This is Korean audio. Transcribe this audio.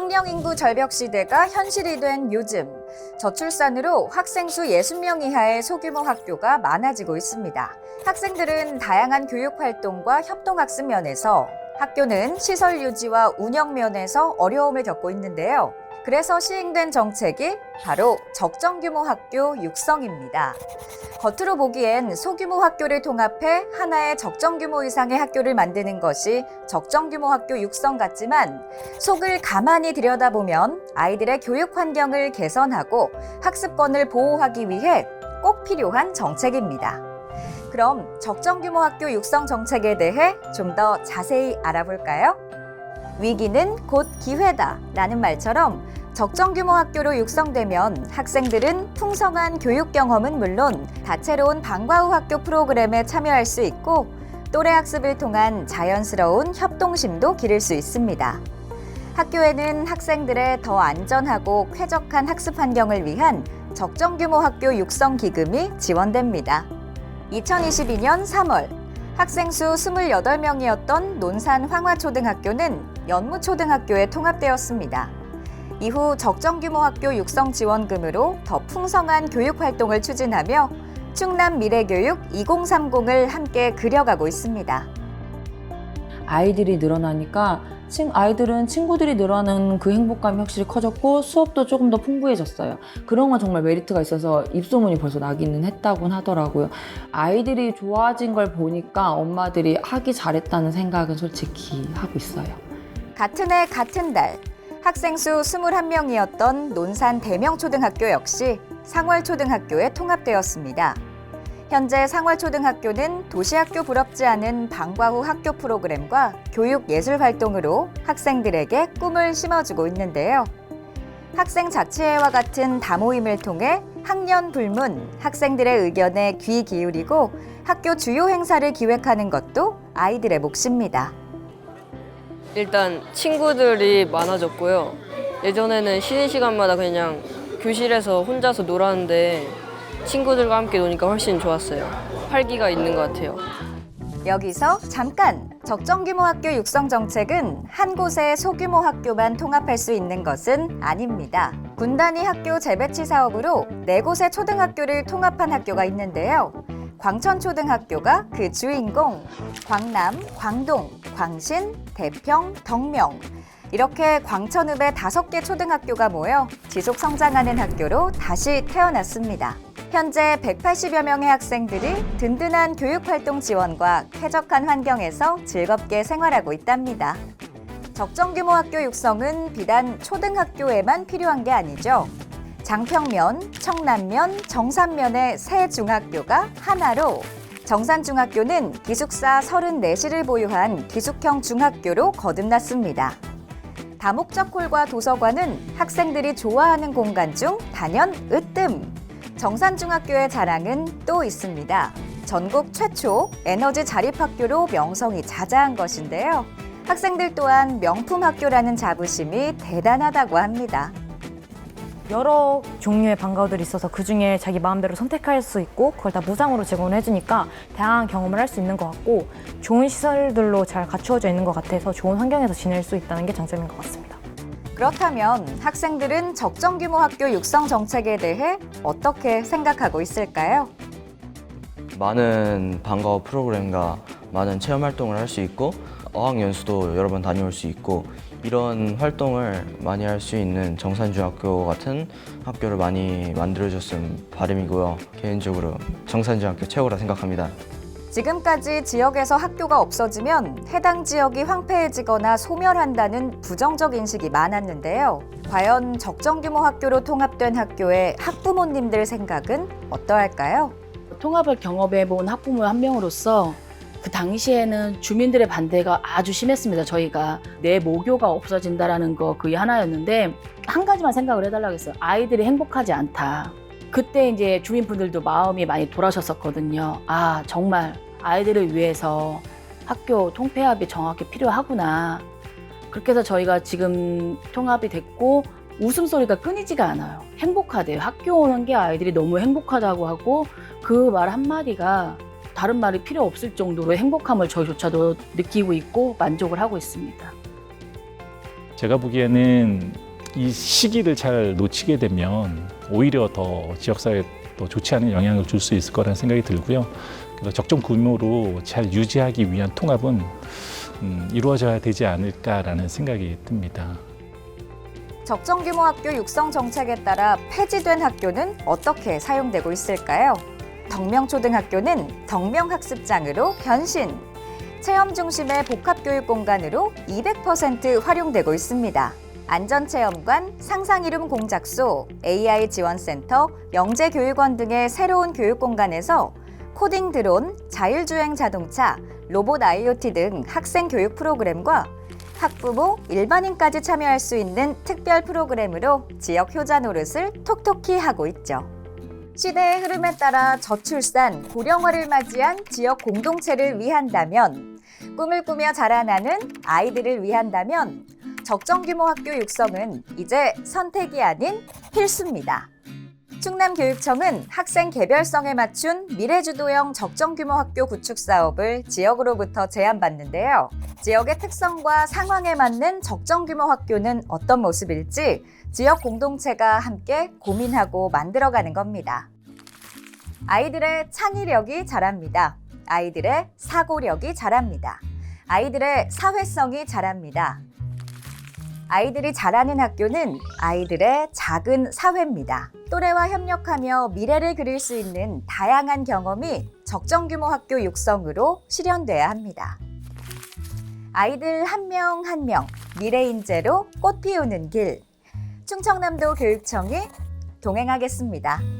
학령 인구 절벽 시대가 현실이 된 요즘 저출산으로 학생 수 60명 이하의 소규모 학교가 많아지고 있습니다. 학생들은 다양한 교육 활동과 협동 학습 면에서 학교는 시설 유지와 운영 면에서 어려움을 겪고 있는데요. 그래서 시행된 정책이 바로 적정 규모 학교 육성입니다. 겉으로 보기엔 소규모 학교를 통합해 하나의 적정 규모 이상의 학교를 만드는 것이 적정 규모 학교 육성 같지만 속을 가만히 들여다보면 아이들의 교육 환경을 개선하고 학습권을 보호하기 위해 꼭 필요한 정책입니다. 그럼 적정 규모 학교 육성 정책에 대해 좀 더 자세히 알아볼까요? 위기는 곧 기회다 라는 말처럼 적정 규모 학교로 육성되면 학생들은 풍성한 교육 경험은 물론 다채로운 방과 후 학교 프로그램에 참여할 수 있고 또래 학습을 통한 자연스러운 협동심도 기를 수 있습니다. 학교에는 학생들의 더 안전하고 쾌적한 학습 환경을 위한 적정 규모 학교 육성 기금이 지원됩니다. 2022년 3월 학생 수 28명이었던 논산 황화초등학교는 연무초등학교에 통합되었습니다. 이후 적정 규모 학교 육성 지원금으로 더 풍성한 교육 활동을 추진하며 충남 미래교육 2030을 함께 그려가고 있습니다. 아이들이 늘어나니까 친- 아이들은 친구들이 늘어나는 그 행복감이 확실히 커졌고 수업도 조금 더 풍부해졌어요. 그런 건 정말 메리트가 있어서 입소문이 벌써 나기는 했다곤 하더라고요. 아이들이 좋아진 걸 보니까 엄마들이 하기 잘했다는 생각은 솔직히 하고 있어요. 같은 해 같은 달 학생 수 21명이었던 논산 대명초등학교 역시 상월초등학교에 통합되었습니다. 현재 상월초등학교는 도시학교 부럽지 않은 방과 후 학교 프로그램과 교육 예술 활동으로 학생들에게 꿈을 심어주고 있는데요. 학생 자치회와 같은 다모임을 통해 학년 불문 학생들의 의견에 귀 기울이고 학교 주요 행사를 기획하는 것도 아이들의 몫입니다. 일단 친구들이 많아졌고요. 예전에는 쉬는 시간마다 그냥 교실에서 혼자서 놀았는데 친구들과 함께 노니까 훨씬 좋았어요. 활기가 있는 것 같아요. 여기서 잠깐 적정 규모 학교 육성 정책은 한 곳의 소규모 학교만 통합할 수 있는 것은 아닙니다. 군단위 학교 재배치 사업으로 네 곳의 초등학교를 통합한 학교가 있는데요. 광천초등학교가 그 주인공, 광남, 광동, 광신, 대평, 덕명. 이렇게 광천읍의 다섯 개 초등학교가 모여 지속 성장하는 학교로 다시 태어났습니다. 현재 180여 명의 학생들이 든든한 교육활동 지원과 쾌적한 환경에서 즐겁게 생활하고 있답니다. 적정 규모 학교 육성은 비단 초등학교에만 필요한 게 아니죠. 장평면, 청남면, 정산면의 세 중학교가 하나로 정산중학교는 기숙사 34시를 보유한 기숙형 중학교로 거듭났습니다. 다목적 홀과 도서관은 학생들이 좋아하는 공간 중 단연 으뜸. 정산중학교의 자랑은 또 있습니다. 전국 최초 에너지 자립학교로 명성이 자자한 것인데요. 학생들 또한 명품 학교라는 자부심이 대단하다고 합니다. 여러 종류의 방과후들이 있어서 그 중에 자기 마음대로 선택할 수 있고 그걸 다 무상으로 제공을 해주니까 다양한 경험을 할 수 있는 것 같고 좋은 시설들로 잘 갖추어져 있는 것 같아서 좋은 환경에서 지낼 수 있다는 게 장점인 것 같습니다. 그렇다면 학생들은 적정 규모 학교 육성 정책에 대해 어떻게 생각하고 있을까요? 많은 방과 후 프로그램과 많은 체험 활동을 할 수 있고 어학 연수도 여러 번 다녀올 수 있고 이런 활동을 많이 할 수 있는 정산중학교 같은 학교를 많이 만들어줬으면 바람이고요. 개인적으로 정산중학교 최고라 생각합니다. 지금까지 지역에서 학교가 없어지면 해당 지역이 황폐해지거나 소멸한다는 부정적 인식이 많았는데요. 과연 적정 규모 학교로 통합된 학교의 학부모님들 생각은 어떠할까요? 통합을 경험해 본 학부모 한 명으로서 그 당시에는 주민들의 반대가 아주 심했습니다. 저희가 내 모교가 없어진다라는 거 그게 하나였는데 한 가지만 생각을 해달라고 했어요. 아이들이 행복하지 않다. 그때 이제 주민분들도 마음이 많이 돌아셨었거든요. 아 정말 아이들을 위해서 학교 통폐합이 정확히 필요하구나. 그렇게 해서 저희가 지금 통합이 됐고 웃음소리가 끊이지가 않아요. 행복하대요. 학교 오는 게 아이들이 너무 행복하다고 하고 그 말 한마디가 다른 말이 필요 없을 정도로 행복함을 저희조차도 느끼고 있고 만족을 하고 있습니다. 제가 보기에는 이 시기를 잘 놓치게 되면 오히려 더 지역사회에 더 좋지 않은 영향을 줄 수 있을 거라는 생각이 들고요. 그래서 적정 규모로 잘 유지하기 위한 통합은 음, 이루어져야 되지 않을까라는 생각이 듭니다. 적정 규모 학교 육성 정책에 따라 폐지된 학교는 어떻게 사용되고 있을까요? 덕명초등학교는 덕명학습장으로 변신. 체험 중심의 복합교육 공간으로 200% 활용되고 있습니다. 안전체험관, 상상이름 공작소, AI 지원센터, 영재교육원 등의 새로운 교육 공간에서 코딩 드론, 자율주행 자동차, 로봇 IoT 등 학생 교육 프로그램과 학부모, 일반인까지 참여할 수 있는 특별 프로그램으로 지역 효자 노릇을 톡톡히 하고 있죠. 시대의 흐름에 따라 저출산, 고령화를 맞이한 지역 공동체를 위한다면, 꿈을 꾸며 자라나는 아이들을 위한다면, 적정 규모 학교 육성은 이제 선택이 아닌 필수입니다. 충남교육청은 학생 개별성에 맞춘 미래주도형 적정규모 학교 구축 사업을 지역으로부터 제안받는데요. 지역의 특성과 상황에 맞는 적정규모 학교는 어떤 모습일지 지역 공동체가 함께 고민하고 만들어가는 겁니다. 아이들의 창의력이 자랍니다. 아이들의 사고력이 자랍니다. 아이들의 사회성이 자랍니다. 아이들이 자라는 학교는 아이들의 작은 사회입니다. 또래와 협력하며 미래를 그릴 수 있는 다양한 경험이 적정 규모 학교 육성으로 실현돼야 합니다. 아이들 한 명 한 명 미래 인재로 꽃 피우는 길. 충청남도 교육청이 동행하겠습니다.